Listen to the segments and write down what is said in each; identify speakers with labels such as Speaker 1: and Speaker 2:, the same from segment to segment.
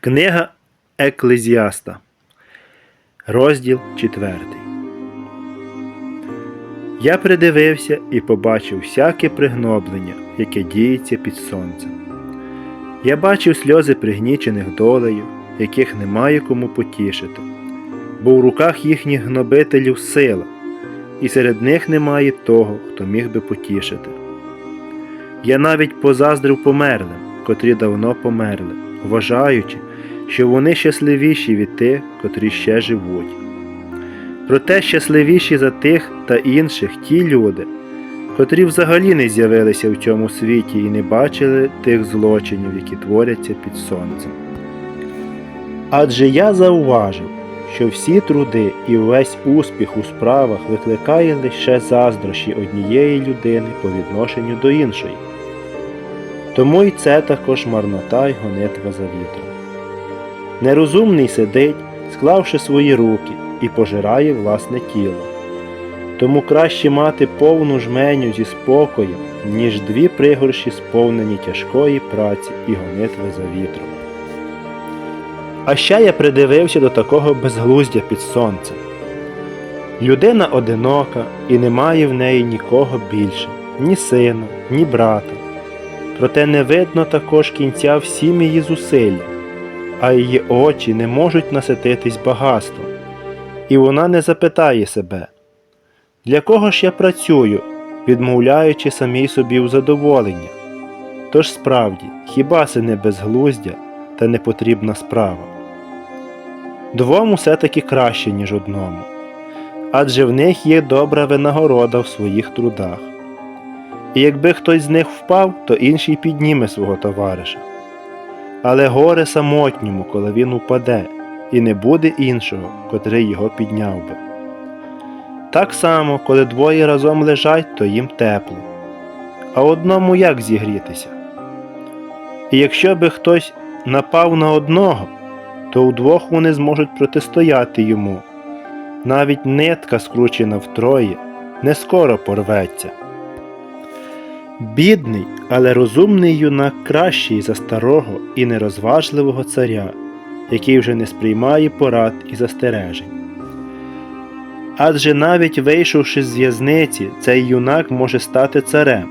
Speaker 1: Книга Еклезіаста, розділ 4. Я придивився і побачив всяке пригноблення, яке діється під сонцем. Я бачив сльози пригнічених долею, яких немає кому потішити, бо в руках їхніх гнобителів сила, і серед них немає того, хто міг би потішити. Я навіть позаздрив померлим, котрі давно померли, вважаючи, що вони щасливіші від тих, котрі ще живуть. Проте щасливіші за тих та інших ті люди, котрі взагалі не з'явилися в цьому світі і не бачили тих злочинів, які творяться під сонцем. Адже я зауважив, що всі труди і весь успіх у справах викликає лише заздрощі однієї людини по відношенню до іншої. Тому й це також марнота й гонитва за вітром. Нерозумний сидить, склавши свої руки, і пожирає власне тіло. Тому краще мати повну жменю зі спокоєм, ніж дві пригорші сповнені тяжкої праці і гонитви за вітром. А ще я придивився до такого безглуздя під сонцем. Людина одинока і немає в неї нікого більше, ні сина, ні брата. Проте не видно також кінця всім її зусиллям, а її очі не можуть насититись багатством, і вона не запитає себе, для кого ж я працюю, відмовляючи самій собі в задоволення. Тож справді, хіба це не безглуздя та непотрібна справа? Двом все таки краще, ніж одному, адже в них є добра винагорода в своїх трудах. І якби хтось з них впав, то інший підніме свого товариша. Але горе самотньому, коли він упаде, і не буде іншого, котрий його підняв би. Так само, коли двоє разом лежать, то їм тепло, а одному як зігрітися? І якщо би хтось напав на одного, то удвох вони зможуть протистояти йому. Навіть нитка, скручена втроє, не скоро порветься. Бідний, але розумний юнак кращий за старого і нерозважливого царя, який вже не сприймає порад і застережень. Адже навіть вийшовши з в'язниці, цей юнак може стати царем.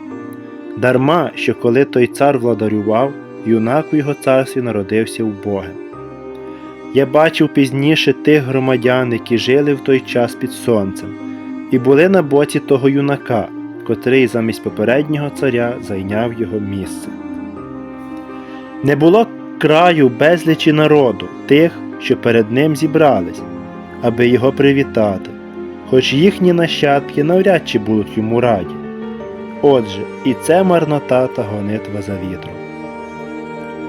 Speaker 1: Дарма, що коли той цар владарював, юнак у його царстві народився вбогим. Я бачив пізніше тих громадян, які жили в той час під сонцем, і були на боці того юнака, котрий замість попереднього царя зайняв його місце. Не було краю безлічі народу, тих, що перед ним зібрались, аби його привітати, хоч їхні нащадки навряд чи будуть йому раді. Отже, і це марнота та гонитва за вітром.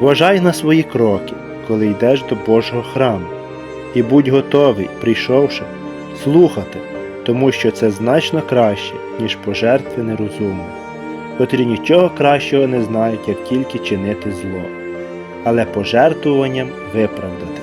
Speaker 1: Вважай на свої кроки, коли йдеш до Божого храму, і будь готовий, прийшовши, слухати, тому що це значно краще, ніж пожертви нерозумних, котрі нічого кращого не знають, як тільки чинити зло, але пожертвуванням виправдати.